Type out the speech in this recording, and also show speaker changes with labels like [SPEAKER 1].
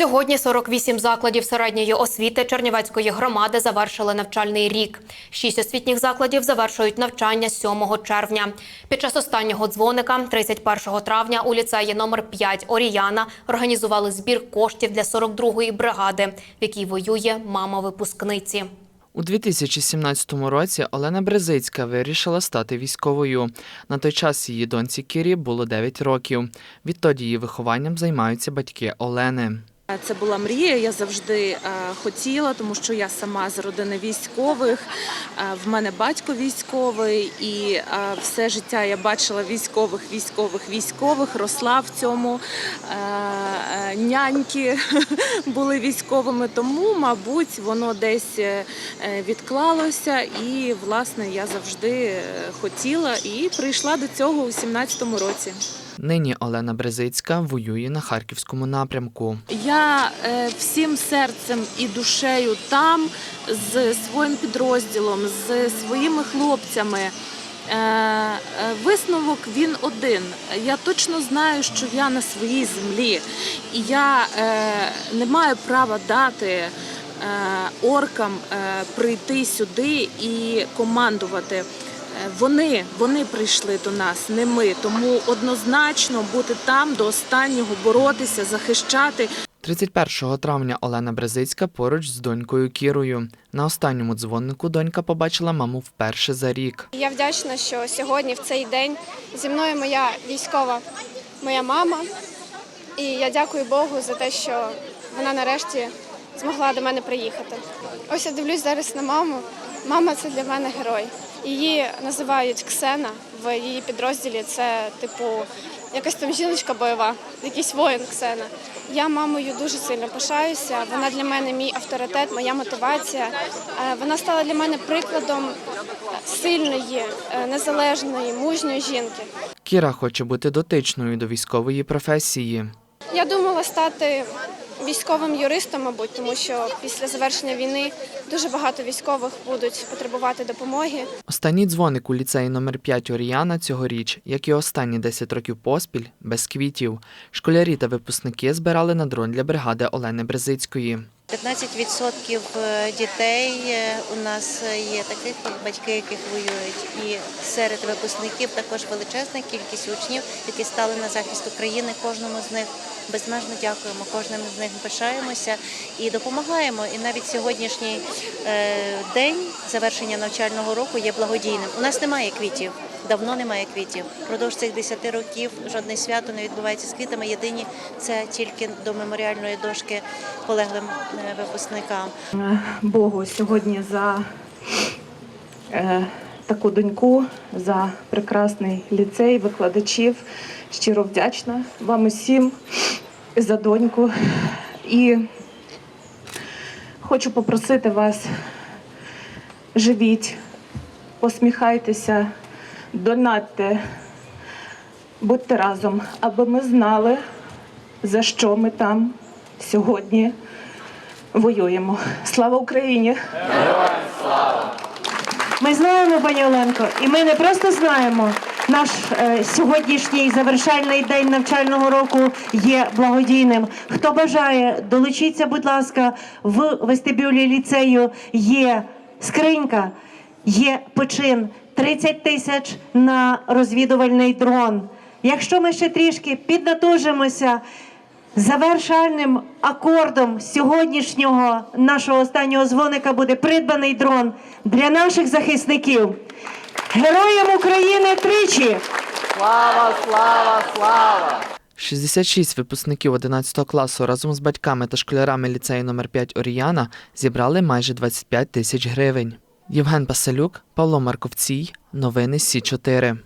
[SPEAKER 1] Сьогодні 48 закладів середньої освіти Чернівецької громади завершили навчальний рік. Шість освітніх закладів завершують навчання 7 червня. Під час останнього дзвоника, 31 травня, у ліцеї номер 5 Оріяна організували збір коштів для 42-ї бригади, в якій воює мама випускниці.
[SPEAKER 2] У 2017 році Олена Брезицька вирішила стати військовою. На той час її доньці Кірі було 9 років. Відтоді її вихованням займаються батьки Олени.
[SPEAKER 3] Це була мрія. Я завжди е, хотіла, тому що я сама з родини військових. Е, в мене батько військовий, і е, все життя я бачила військових, військових, військових, росла в цьому. Няньки були військовими, тому, мабуть, воно десь відклалося. І, власне, я завжди хотіла і прийшла до цього у 17-му році.
[SPEAKER 2] Нині Олена Брезицька воює на харківському напрямку.
[SPEAKER 3] Я е, всім серцем і душею там з своїм підрозділом, з своїми хлопцями. Е, е, Висновок він один. Я точно знаю, що я на своїй землі, і я не маю права дати оркам прийти сюди і командувати. Вони, вони прийшли до нас, не ми. Тому однозначно бути там до останнього, боротися, захищати.
[SPEAKER 2] 31 травня Олена Брезицька поруч з донькою Кірою. На останньому дзвоннику донька побачила маму вперше за рік.
[SPEAKER 4] Я вдячна, що сьогодні, в цей день, зі мною моя військова, моя мама. І я дякую Богу за те, що вона нарешті змогла до мене приїхати. Ось я дивлюсь зараз на маму. Мама це для мене герой. Її називають Ксена в її підрозділі. Це типу якась там жіночка бойова, якийсь воїн Ксена. Я мамою дуже сильно пишаюся. Вона для мене мій авторитет, моя мотивація. Е, Вона стала для мене прикладом сильної, е, незалежної, мужньої жінки.
[SPEAKER 2] Кіра хоче бути дотичною до військової професії.
[SPEAKER 4] Я думала стати військовим юристом, мабуть, тому що після завершення війни дуже багато військових будуть потребувати допомоги.
[SPEAKER 2] Останній дзвоник у ліцеї номер 5 Оріяна цьогоріч, як і останні 10 років поспіль, без квітів. Школярі та випускники збирали на дрон для бригади Олени Брезицької.
[SPEAKER 5] 15% е, дітей е, у нас є таких батьки, яких воюють, і серед випускників також величезна кількість учнів, які стали на захист України. Кожному з них безмежно дякуємо. Кожним з них пишаємося і допомагаємо. І навіть сьогоднішній е, день завершення навчального року є благодійним. У нас немає квітів. Давно немає квітів. Продовж цих 10 років жодне свято не відбувається з квітами. Єдині це тільки до меморіальної дошки полеглим е, випускникам.
[SPEAKER 6] Богу сьогодні за е, таку доньку, за прекрасний ліцей, викладачів. Щиро вдячна вам усім за доньку. І хочу попросити вас, живіть, посміхайтеся, донатьте, будьте разом, аби ми знали, за що ми там сьогодні воюємо. Слава Україні!
[SPEAKER 7] Ми знаємо, пані Оленко, і ми не просто знаємо. Наш е, сьогоднішній завершальний день навчального року є благодійним. Хто бажає, долучіться, будь ласка, в вестибюлі ліцею є скринька, є почин 30 тисяч на розвідувальний дрон. Якщо ми ще трішки піднатужимося, Завершальним акордом сьогоднішнього нашого останнього дзвоника буде придбаний дрон для наших захисників. Героям України тричі! Слава, слава, слава!
[SPEAKER 2] 66 випускників 11 класу разом з батьками та школярами ліцею номер 5 Оріяна зібрали майже 25 тисяч гривень. Євген Паселюк, Павло Марковцій. Новини Сі 4